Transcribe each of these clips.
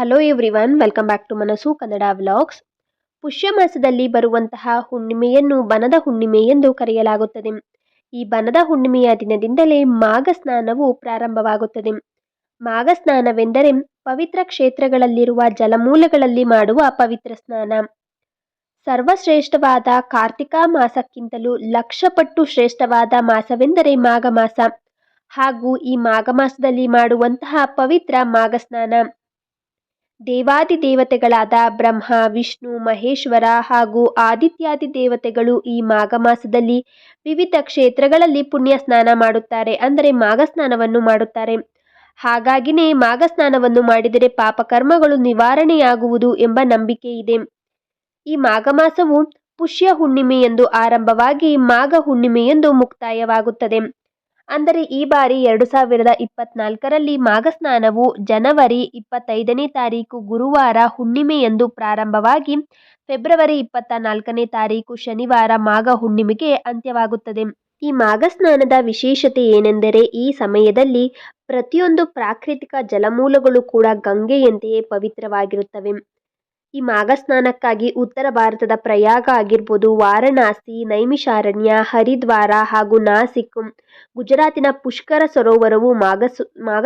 Hello everyone welcome back to Manasu Kannada vlogs ಪುಷ್ಯ ಮಾಸದಲ್ಲಿ ಬರುವಂತಹ ಹುಣ್ಣಿಮೆಯನ್ನು ಬನದ ಹುಣ್ಣಿಮೆ ಎಂದು ಕರೆಯಲಾಗುತ್ತದೆ. ಈ ಬನದ ಹುಣ್ಣಿಮೆಯ ದಿನದಿಂದಲೇ ಮಾಘ ಸ್ನಾನವು ಪ್ರಾರಂಭವಾಗುತ್ತದೆ. ಮಾಘ ಸ್ನಾನವೆಂದರೆ ಪವಿತ್ರ ಕ್ಷೇತ್ರಗಳಲ್ಲಿರುವ ಜಲಮೂಲಗಳಲ್ಲಿ ಮಾಡುವ ಪವಿತ್ರ ಸ್ನಾನ. ಸರ್ವಶ್ರೇಷ್ಠವಾದ ಕಾರ್ತಿಕ ಮಾಸಕ್ಕಿಂತಲೂ ಲಕ್ಷ ಪಟ್ಟು ಶ್ರೇಷ್ಠವಾದ ಮಾಸವೆಂದರೆ ಮಾಘ ಮಾಸ. ಹಾಗೂ ಈ ಮಾಘ ಮಾಸದಲ್ಲಿ ಮಾಡುವಂತಹ ಪವಿತ್ರ ಮಾಘ ಸ್ನಾನ. ದೇವಾದಿ ದೇವತೆಗಳಾದ ಬ್ರಹ್ಮ, ವಿಷ್ಣು, ಮಹೇಶ್ವರ ಹಾಗೂ ಆದಿತ್ಯಾದಿ ದೇವತೆಗಳು ಈ ಮಾಘ ಮಾಸದಲ್ಲಿ ವಿವಿಧ ಕ್ಷೇತ್ರಗಳಲ್ಲಿ ಪುಣ್ಯ ಸ್ನಾನ ಮಾಡುತ್ತಾರೆ, ಅಂದರೆ ಮಾಘ ಸ್ನಾನವನ್ನು ಮಾಡುತ್ತಾರೆ. ಹಾಗಾಗಿನೇ ಮಾಘ ಸ್ನಾನವನ್ನು ಮಾಡಿದರೆ ಪಾಪಕರ್ಮಗಳು ನಿವಾರಣೆಯಾಗುವುದು ಎಂಬ ನಂಬಿಕೆ ಇದೆ. ಈ ಮಾಘ ಮಾಸವು ಪುಷ್ಯ ಹುಣ್ಣಿಮೆಯೆಂದು ಆರಂಭವಾಗಿ ಮಾಘ ಹುಣ್ಣಿಮೆಯೆಂದು ಮುಕ್ತಾಯವಾಗುತ್ತದೆ. ಅಂದರೆ ಈ ಬಾರಿ ಎರಡು ಸಾವಿರದ ಇಪ್ಪತ್ನಾಲ್ಕರಲ್ಲಿ ಮಾಘ ಸ್ನಾನವು ಜನವರಿ ಇಪ್ಪತ್ತೈದನೇ ತಾರೀಕು ಗುರುವಾರ ಹುಣ್ಣಿಮೆಯಂದು ಪ್ರಾರಂಭವಾಗಿ ಫೆಬ್ರವರಿ ಇಪ್ಪತ್ತ ನಾಲ್ಕನೇ ತಾರೀಕು ಶನಿವಾರ ಮಾಘ ಹುಣ್ಣಿಮೆಗೆ ಅಂತ್ಯವಾಗುತ್ತದೆ. ಈ ಮಾಘ ಸ್ನಾನದ ವಿಶೇಷತೆ ಏನೆಂದರೆ ಈ ಸಮಯದಲ್ಲಿ ಪ್ರತಿಯೊಂದು ಪ್ರಾಕೃತಿಕ ಜಲಮೂಲಗಳು ಕೂಡ ಗಂಗೆಯಂತೆಯೇ ಪವಿತ್ರವಾಗಿರುತ್ತವೆ. ಈ ಮಾಘಸ್ನಾನಕ್ಕಾಗಿ ಉತ್ತರ ಭಾರತದ ಪ್ರಯಾಗ ಆಗಿರ್ಬೋದು ವಾರಣಾಸಿ, ನೈಮಿಷಾರಣ್ಯ, ಹರಿದ್ವಾರ ಹಾಗೂ ನಾಸಿಕ್, ಗುಜರಾತಿನ ಪುಷ್ಕರ ಸರೋವರವು ಮಾಘ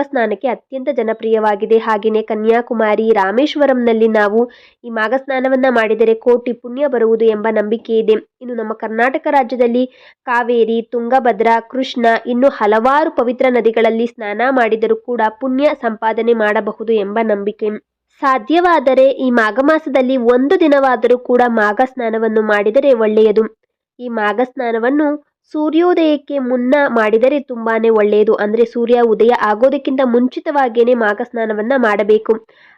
ಸ್ನಾನಕ್ಕೆ ಅತ್ಯಂತ ಜನಪ್ರಿಯವಾಗಿದೆ. ಹಾಗೆಯೇ ಕನ್ಯಾಕುಮಾರಿ, ರಾಮೇಶ್ವರಂನಲ್ಲಿ ನಾವು ಈ ಮಾಘಸ್ನಾನವನ್ನು ಮಾಡಿದರೆ ಕೋಟಿ ಪುಣ್ಯ ಬರುವುದು ಎಂಬ ನಂಬಿಕೆ ಇದೆ. ಇನ್ನು ನಮ್ಮ ಕರ್ನಾಟಕ ರಾಜ್ಯದಲ್ಲಿ ಕಾವೇರಿ, ತುಂಗಭದ್ರಾ, ಕೃಷ್ಣ ಇನ್ನು ಹಲವಾರು ಪವಿತ್ರ ನದಿಗಳಲ್ಲಿ ಸ್ನಾನ ಮಾಡಿದರೂ ಕೂಡ ಪುಣ್ಯ ಸಂಪಾದನೆ ಮಾಡಬಹುದು ಎಂಬ ನಂಬಿಕೆ. ಸಾಧ್ಯವಾದರೆ ಈ ಮಾಘ ಮಾಸದಲ್ಲಿ ಒಂದು ದಿನವಾದರೂ ಕೂಡ ಮಾಘ ಸ್ನಾನವನ್ನು ಮಾಡಿದರೆ ಒಳ್ಳೆಯದು. ಈ ಮಾಘ ಸ್ನಾನವನ್ನು ಸೂರ್ಯೋದಯಕ್ಕೆ ಮುನ್ನ ಮಾಡಿದರೆ ತುಂಬಾನೇ ಒಳ್ಳೆಯದು. ಅಂದರೆ ಸೂರ್ಯ ಉದಯ ಆಗೋದಕ್ಕಿಂತ ಮುಂಚಿತವಾಗಿಯೇ ಮಾಘ ಸ್ನಾನವನ್ನು ಮಾಡಬೇಕು.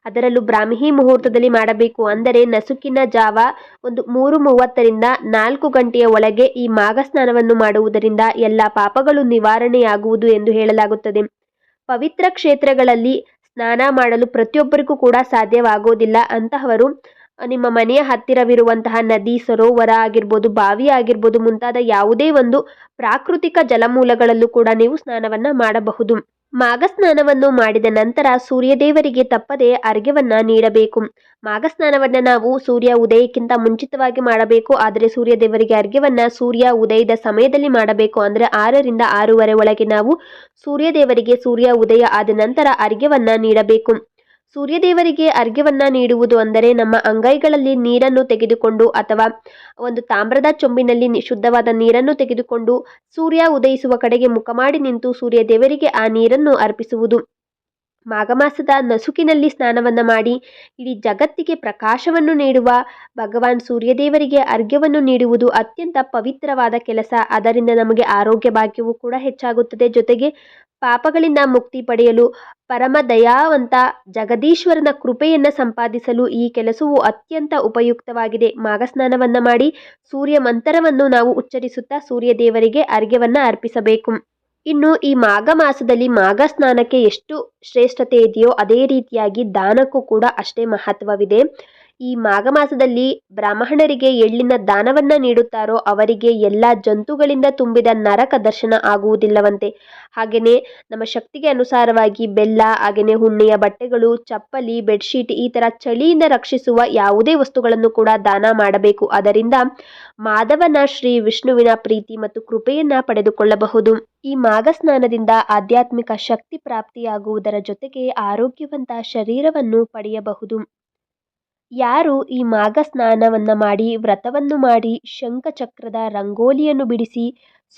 ಅದರಲ್ಲೂ ಬ್ರಾಹ್ಮಿ ಮುಹೂರ್ತದಲ್ಲಿ ಮಾಡಬೇಕು. ಅಂದರೆ ನಸುಕಿನ ಜಾವ ಒಂದು ಮೂರು ಮೂವತ್ತರಿಂದ ನಾಲ್ಕು ಗಂಟೆಯ ಒಳಗೆ ಈ ಮಾಘ ಸ್ನಾನವನ್ನು ಮಾಡುವುದರಿಂದ ಎಲ್ಲ ಪಾಪಗಳು ನಿವಾರಣೆಯಾಗುವುದು ಎಂದು ಹೇಳಲಾಗುತ್ತದೆ. ಪವಿತ್ರ ಕ್ಷೇತ್ರಗಳಲ್ಲಿ ಸ್ನಾನ ಮಾಡಲು ಪ್ರತಿಯೊಬ್ಬರಿಗೂ ಕೂಡ ಸಾಧ್ಯವಾಗೋದಿಲ್ಲ. ಅಂತಹವರು, ನಿಮ್ಮ ಮನೆಯ ಹತ್ತಿರವಿರುವಂತಹ ನದಿ, ಸರೋವರ ಆಗಿರ್ಬೋದು, ಬಾವಿ ಆಗಿರ್ಬೋದು ಮುಂತಾದ ಯಾವುದೇ ಒಂದು ಪ್ರಾಕೃತಿಕ ಜಲಮೂಲಗಳಲ್ಲೂ ಕೂಡ ನೀವು ಸ್ನಾನವನ್ನು ಮಾಡಬಹುದು. ಮಾಘ ಸ್ನಾನವನ್ನು ಮಾಡಿದ ನಂತರ ಸೂರ್ಯದೇವರಿಗೆ ತಪ್ಪದೆ ಅರ್ಘ್ಯವನ್ನ ನೀಡಬೇಕು. ಮಾಘ ಸ್ನಾನವನ್ನು ನಾವು ಸೂರ್ಯ ಉದಯಕ್ಕಿಂತ ಮುಂಚಿತವಾಗಿ ಮಾಡಬೇಕು. ಆದರೆ ಸೂರ್ಯ ದೇವರಿಗೆ ಅರ್ಘ್ಯವನ್ನ ಸೂರ್ಯ ಉದಯದ ಸಮಯದಲ್ಲಿ ಮಾಡಬೇಕು. ಅಂದರೆ ಆರರಿಂದ ಆರೂವರೆ ಒಳಗೆ ನಾವು ಸೂರ್ಯ ದೇವರಿಗೆ ಸೂರ್ಯ ಉದಯ ಆದ ನಂತರ ಅರ್ಘ್ಯವನ್ನ ನೀಡಬೇಕು. ಸೂರ್ಯದೇವರಿಗೆ ಅರ್ಘ್ಯವನ್ನ ನೀಡುವುದು ಅಂದರೆ ನಮ್ಮ ಅಂಗೈಗಳಲ್ಲಿ ನೀರನ್ನು ತೆಗೆದುಕೊಂಡು ಅಥವಾ ಒಂದು ತಾಮ್ರದ ಚೊಂಬಿನಲ್ಲಿ ಶುದ್ಧವಾದ ನೀರನ್ನು ತೆಗೆದುಕೊಂಡು ಸೂರ್ಯ ಉದಯಿಸುವ ಕಡೆಗೆ ಮುಖ ಮಾಡಿ ನಿಂತು ಸೂರ್ಯ ದೇವರಿಗೆ ಆ ನೀರನ್ನು ಅರ್ಪಿಸುವುದು. ಮಾಘ ಮಾಸದ ನಸುಕಿನಲ್ಲಿ ಸ್ನಾನವನ್ನು ಮಾಡಿ ಇಡೀ ಜಗತ್ತಿಗೆ ಪ್ರಕಾಶವನ್ನು ನೀಡುವ ಭಗವಾನ್ ಸೂರ್ಯದೇವರಿಗೆ ಅರ್ಘ್ಯವನ್ನು ನೀಡುವುದು ಅತ್ಯಂತ ಪವಿತ್ರವಾದ ಕೆಲಸ. ಅದರಿಂದ ನಮಗೆ ಆರೋಗ್ಯ ಭಾಗ್ಯವೂ ಕೂಡ ಹೆಚ್ಚಾಗುತ್ತದೆ. ಜೊತೆಗೆ ಪಾಪಗಳಿಂದ ಮುಕ್ತಿ ಪಡೆಯಲು ಪರಮ ದಯಾವಂತ ಜಗದೀಶ್ವರನ ಕೃಪೆಯನ್ನು ಸಂಪಾದಿಸಲು ಈ ಕೆಲಸವು ಅತ್ಯಂತ ಉಪಯುಕ್ತವಾಗಿದೆ. ಮಾಘ ಸ್ನಾನವನ್ನು ಮಾಡಿ ಸೂರ್ಯ ಮಂತ್ರವನ್ನು ನಾವು ಉಚ್ಚರಿಸುತ್ತಾ ಸೂರ್ಯ ದೇವರಿಗೆ ಅರ್ಘ್ಯವನ್ನು ಅರ್ಪಿಸಬೇಕು. ಇನ್ನು ಈ ಮಾಘ ಮಾಸದಲ್ಲಿ ಮಾಘ ಸ್ನಾನಕ್ಕೆ ಎಷ್ಟು ಶ್ರೇಷ್ಠತೆ ಇದೆಯೋ ಅದೇ ರೀತಿಯಾಗಿ ದಾನಕ್ಕೂ ಕೂಡ ಅಷ್ಟೇ ಮಹತ್ವವಿದೆ. ಈ ಮಾಘ ಮಾಸದಲ್ಲಿ ಬ್ರಾಹ್ಮಣರಿಗೆ ಎಳ್ಳಿನ ದಾನವನ್ನ ನೀಡುತ್ತಾರೋ ಅವರಿಗೆ ಎಲ್ಲ ಜಂತುಗಳಿಂದ ತುಂಬಿದ ನರಕ ದರ್ಶನ ಆಗುವುದಿಲ್ಲವಂತೆ. ಹಾಗೆಯೇ ನಮ್ಮ ಶಕ್ತಿಗೆ ಅನುಸಾರವಾಗಿ ಬೆಲ್ಲ, ಹಾಗೆಯೇ ಹುಣ್ಣೆಯ ಬಟ್ಟೆಗಳು, ಚಪ್ಪಲಿ, ಬೆಡ್ಶೀಟ್ ಈ ಥರ ಚಳಿಯಿಂದ ರಕ್ಷಿಸುವ ಯಾವುದೇ ವಸ್ತುಗಳನ್ನು ಕೂಡ ದಾನ ಮಾಡಬೇಕು. ಅದರಿಂದ ಮಾಧವನ ಶ್ರೀ ವಿಷ್ಣುವಿನ ಪ್ರೀತಿ ಮತ್ತು ಕೃಪೆಯನ್ನ ಪಡೆದುಕೊಳ್ಳಬಹುದು. ಈ ಮಾಘ ಸ್ನಾನದಿಂದ ಆಧ್ಯಾತ್ಮಿಕ ಶಕ್ತಿ ಪ್ರಾಪ್ತಿಯಾಗುವುದರ ಜೊತೆಗೆ ಆರೋಗ್ಯವಂತ ಶರೀರವನ್ನು ಪಡೆಯಬಹುದು. ಯಾರು ಈ ಮಾಘ ಸ್ನಾನವನ್ನು ಮಾಡಿ, ವ್ರತವನ್ನು ಮಾಡಿ, ಶಂಖಚಕ್ರದ ರಂಗೋಲಿಯನ್ನು ಬಿಡಿಸಿ,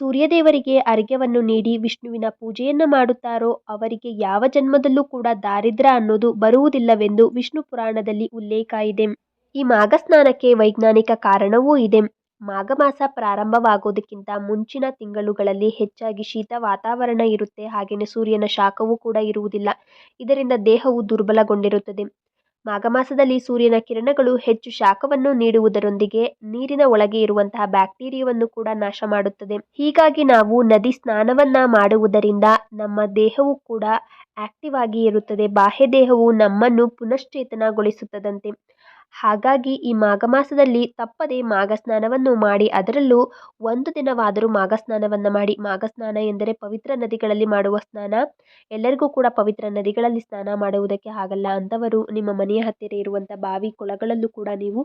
ಸೂರ್ಯದೇವರಿಗೆ ಅರ್ಘ್ಯವನ್ನು ನೀಡಿ, ವಿಷ್ಣುವಿನ ಪೂಜೆಯನ್ನು ಮಾಡುತ್ತಾರೋ, ಅವರಿಗೆ ಯಾವ ಜನ್ಮದಲ್ಲೂ ಕೂಡ ದಾರಿದ್ರ ಅನ್ನೋದು ಬರುವುದಿಲ್ಲವೆಂದು ವಿಷ್ಣು ಪುರಾಣದಲ್ಲಿ ಉಲ್ಲೇಖ ಇದೆ. ಈ ಮಾಘ ಸ್ನಾನಕ್ಕೆ ವೈಜ್ಞಾನಿಕ ಕಾರಣವೂ ಇದೆ. ಮಾಘ ಮಾಸ ಪ್ರಾರಂಭವಾಗೋದಕ್ಕಿಂತ ಮುಂಚಿನ ತಿಂಗಳುಗಳಲ್ಲಿ ಹೆಚ್ಚಾಗಿ ಶೀತ ವಾತಾವರಣ ಇರುತ್ತೆ ಹಾಗೆಯೇ ಸೂರ್ಯನ ಶಾಖವೂ ಕೂಡ ಇರುವುದಿಲ್ಲ. ಇದರಿಂದ ದೇಹವು ದುರ್ಬಲಗೊಂಡಿರುತ್ತದೆ. ಮಾಘ ಮಾಸದಲ್ಲಿ ಸೂರ್ಯನ ಕಿರಣಗಳು ಹೆಚ್ಚು ಶಾಖವನ್ನು ನೀಡುವುದರೊಂದಿಗೆ ನೀರಿನ ಒಳಗೆ ಇರುವಂತಹ ಬ್ಯಾಕ್ಟೀರಿಯಾವನ್ನು ಕೂಡ ನಾಶ ಮಾಡುತ್ತದೆ. ಹೀಗಾಗಿ ನಾವು ನದಿ ಸ್ನಾನವನ್ನ ಮಾಡುವುದರಿಂದ ನಮ್ಮ ದೇಹವು ಕೂಡ ಆಕ್ಟಿವ್ ಆಗಿ ಇರುತ್ತದೆ. ಬಾಹ್ಯ ದೇಹವು ನಮ್ಮನ್ನು ಪುನಶ್ಚೇತನಗೊಳಿಸುತ್ತದಂತೆ. ಹಾಗಾಗಿ ಈ ಮಾಘ ಮಾಸದಲ್ಲಿ ತಪ್ಪದೆ ಮಾಘ ಸ್ನಾನವನ್ನು ಮಾಡಿ, ಅದರಲ್ಲೂ ಒಂದು ದಿನವಾದರೂ ಮಾಘ ಸ್ನಾನವನ್ನು ಮಾಡಿ. ಮಾಘ ಸ್ನಾನ ಎಂದರೆ ಪವಿತ್ರ ನದಿಗಳಲ್ಲಿ ಮಾಡುವ ಸ್ನಾನ. ಎಲ್ಲರಿಗೂ ಕೂಡ ಪವಿತ್ರ ನದಿಗಳಲ್ಲಿ ಸ್ನಾನ ಮಾಡುವುದಕ್ಕೆ ಆಗಲ್ಲ ಅಂಥವರು ನಿಮ್ಮ ಮನೆಯ ಹತ್ತಿರ ಇರುವಂಥ ಬಾವಿ ಕೊಳಗಳಲ್ಲೂ ಕೂಡ ನೀವು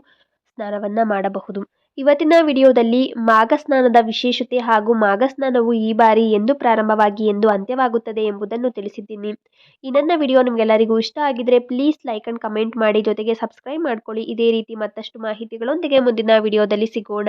ಸ್ನಾನವನ್ನು ಮಾಡಬಹುದು. ಇವತ್ತಿನ ವಿಡಿಯೋದಲ್ಲಿ ಮಾಘ ಸ್ನಾನದ ವಿಶೇಷತೆ ಹಾಗೂ ಮಾಘ ಸ್ನಾನವು ಈ ಬಾರಿ ಎಂದು ಪ್ರಾರಂಭವಾಗಿ ಎಂದು ಅಂತ್ಯವಾಗುತ್ತದೆ ಎಂಬುದನ್ನು ತಿಳಿಸಿದ್ದೀನಿ. ಈ ನನ್ನ ವಿಡಿಯೋ ನಿಮಗೆಲ್ಲರಿಗೂ ಇಷ್ಟ ಆಗಿದ್ರೆ ಪ್ಲೀಸ್ ಲೈಕ್ ಆ್ಯಂಡ್ ಕಮೆಂಟ್ ಮಾಡಿ ಜೊತೆಗೆ ಸಬ್ಸ್ಕ್ರೈಬ್ ಮಾಡ್ಕೊಳ್ಳಿ. ಇದೇ ರೀತಿ ಮತ್ತಷ್ಟು ಮಾಹಿತಿಗಳೊಂದಿಗೆ ಮುಂದಿನ ವಿಡಿಯೋದಲ್ಲಿ ಸಿಗೋಣ.